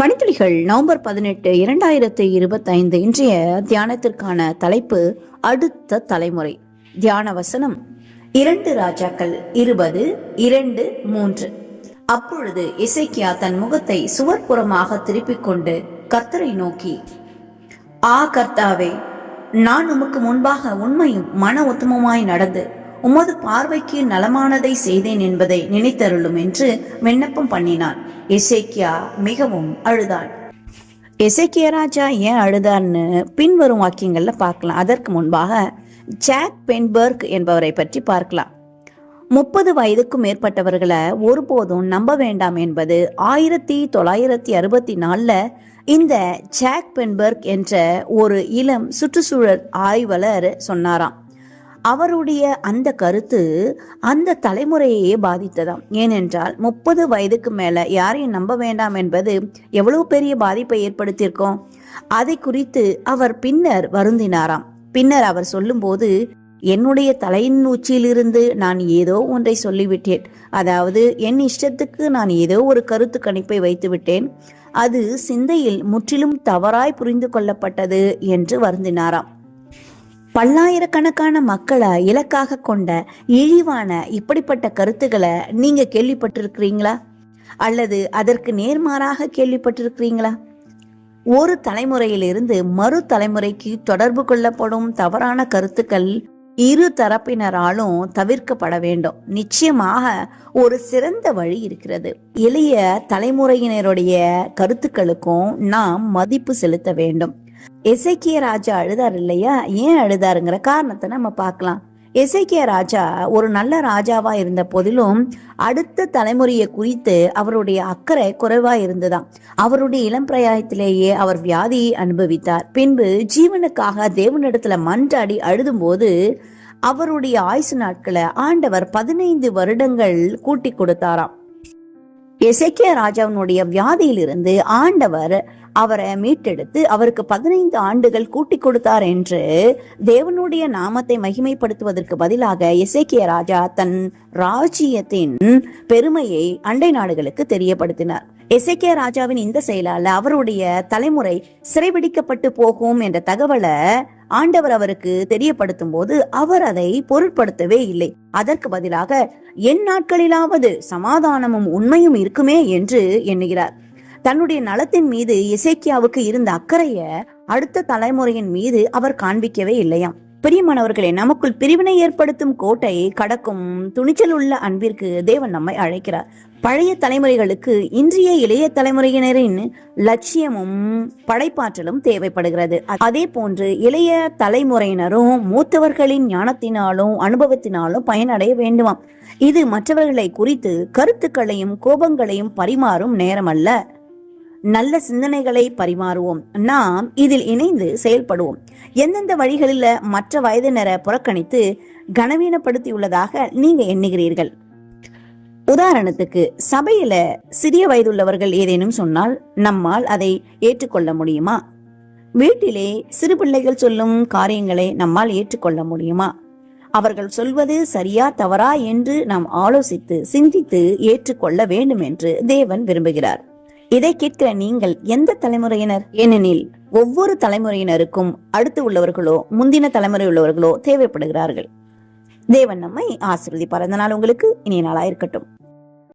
பணித்துளிகள் November பதினெட்டு இரண்டாயிரத்தி இருபத்தைந்து இன்றைய தியானத்திற்கான தலைப்பு அடுத்த தலைமுறை. தியான வசனம் இரண்டு ராஜாக்கள் இருபது இரண்டு மூன்று. அப்பொழுது இசைக்கியா தன் முகத்தை சுவர்புறமாக திருப்பிக் கொண்டு கர்த்தரை நோக்கி ஆ கர்த்தாவே நான் உமக்கு முன்பாக உண்மையும் மன உத்தமமாய் நடந்து உமது பார்வைக்கு நலமானதை செய்தேன் என்பதை நினைத்தருளும் என்று விண்ணப்பம் பண்ணினான் எசேக்கியா மிகவும் அழுதான் எசேக்கிய ராஜா ஏன் அழுதான்னு பின்வரும் வாக்கியங்கள்ல பார்க்கலாம். அதற்கு முன்பாக ஜாக் பென்பர்க் என்பவரை பற்றி பார்க்கலாம். முப்பது வயதுக்கும் மேற்பட்டவர்களை ஒருபோதும் நம்ப வேண்டாம் என்பது ஆயிரத்தி தொள்ளாயிரத்தி அறுபத்தி நாலில் இந்த ஜாக் பென்பர்க் என்ற ஒரு இளம் சுற்றுச்சூழல் ஆய்வாளர் சொன்னாராம். அவருடைய அந்த கருத்து அந்த தலைமுறையையே பாதித்ததாம். ஏனென்றால் முப்பது வயதுக்கு மேல யாரையும் நம்ப வேண்டாம் என்பது எவ்வளவு பெரிய பாதிப்பை ஏற்படுத்தியிருக்கோம்? அதை குறித்து அவர் பின்னர் வருந்தினாராம். பின்னர் அவர் சொல்லும்போது என்னுடைய தலையின் உச்சியிலிருந்து நான் ஏதோ ஒன்றை சொல்லிவிட்டேன். அதாவது என் இஷ்டத்துக்கு நான் ஏதோ ஒரு கருத்து கணிப்பை வைத்து விட்டேன் அது சிந்தையில் முற்றிலும் தவறாய் புரிந்து கொள்ளப்பட்டது என்று வருந்தினாராம். பல்லாயிரக்கணக்கான மக்களை இலக்காக கொண்ட இழிவான இப்படிப்பட்ட கருத்துக்களை நீங்க கேள்விப்பட்டிருக்கிறீங்களா? அல்லது அதற்கு நேர்மாறாக கேள்விப்பட்டிருக்கிறீங்களா? ஒரு தலைமுறையிலிருந்து மறு தலைமுறைக்கு தொடர்பு கொள்ளப்படும் தவறான கருத்துக்கள் இரு தரப்பினராலும் தவிர்க்கப்பட வேண்டும். நிச்சயமாக ஒரு சிறந்த வழி இருக்கிறது. இளைய தலைமுறையினருடைய கருத்துக்களுக்கும் நாம் மதிப்பு செலுத்த வேண்டும். எசைக்கிய ராஜா அழுதார் இல்லையா? ஏன் அழுதாருங்கிற காரணத்தை நம்ம பார்க்கலாம். எசைக்கிய ராஜா ஒரு நல்ல ராஜாவா இருந்த போதிலும் அடுத்த தலைமுறையை குறித்து அவருடைய அக்கறை குறைவா இருந்ததாம் அவருடைய இளம் பிரயாயத்திலேயே அவர் வியாதியை அனுபவித்தார். பின்பு ஜீவனுக்காக தேவனிடத்துல மன்றாடி அழுதும்போது அவருடைய ஆயுசு நாட்களை ஆண்டவர் பதினைந்து வருடங்கள் கூட்டி கொடுத்தாராம். எசைக்கிய ராஜாவினுடைய வியாதியிலிருந்து ஆண்டவர் அவரை மீட்டெடுத்து அவருக்கு பதினைந்து ஆண்டுகள் கூட்டி கொடுத்தார் என்று தேவனுடைய நாமத்தை மகிமைப்படுத்துவதற்கு பதிலாக எசேக்கிய ராஜா தன் ராஜ்யத்தின் பெருமையை அண்டை நாடுகளுக்கு தெரியப்படுத்தினார். எசேக்கியா ராஜாவின் இந்த செயலால அவருடைய தலைமுறை சிறைபிடிக்கப்பட்டு போகும் என்ற தகவலை ஆண்டவர் அவருக்கு தெரியப்படுத்தும் போது அவர் அதை பொருட்படுத்தவே இல்லை. அதற்கு பதிலாக என் நாட்களிலாவது சமாதானமும் உண்மையும் இருக்குமே என்று எண்ணுகிறார். தன்னுடைய நலத்தின் மீது இசைக்கியாவுக்கு இருந்த அக்கறைய அடுத்த தலைமுறையின் மீது அவர் காண்பிக்கவே இல்லையாம். பிரியமானவர்களே நமக்குள் பிரிவினை ஏற்படுத்தும் கோட்டை கடக்கும் துணிச்சல் உள்ள அன்பிற்கு தேவன் நம்மை அழைக்கிறார். பழைய தலைமுறைகளுக்கு இன்றைய இளைய தலைமுறையினரின் லட்சியமும் படைப்பாற்றலும் தேவைப்படுகிறது. அதே போன்று இளைய தலைமுறையினரும் மூத்தவர்களின் ஞானத்தினாலும் அனுபவத்தினாலும் பயனடைய வேண்டுமாம். இது மற்றவர்களை குறித்து கருத்துக்களையும் கோபங்களையும் பரிமாறும் நேரமல்ல. நல்ல சிந்தனைகளை பரிமாறுவோம். நாம் இதில் இணைந்து செயல்படுவோம். எந்தெந்த வழிகளில் மற்ற வயதினரை புறக்கணித்து கனவீனப்படுத்தியுள்ளதாக நீங்க எண்ணுகிறீர்கள்? உதாரணத்துக்கு சபையில சிறிய வயதுள்ளவர்கள் ஏதேனும் சொன்னால் நம்மால் அதை ஏற்றுக்கொள்ள முடியுமா? வீட்டிலே சிறு பிள்ளைகள் சொல்லும் காரியங்களை நம்மால் ஏற்றுக்கொள்ள முடியுமா? அவர்கள் சொல்வது சரியா தவறா என்று நாம் ஆலோசித்து சிந்தித்து ஏற்றுக்கொள்ள வேண்டும் என்று தேவன் விரும்புகிறார். இதை கேட்கிற நீங்கள் எந்த தலைமுறையினர்? ஏனெனில் ஒவ்வொரு தலைமுறையினருக்கும் அடுத்து உள்ளவர்களோ முந்தின தலைமுறை உள்ளவர்களோ தேவைப்படுகிறார்கள். தேவன் நம்மை ஆசிர்வதி பிறந்த நாள் உங்களுக்கு இனிய நாளாக இருக்கட்டும்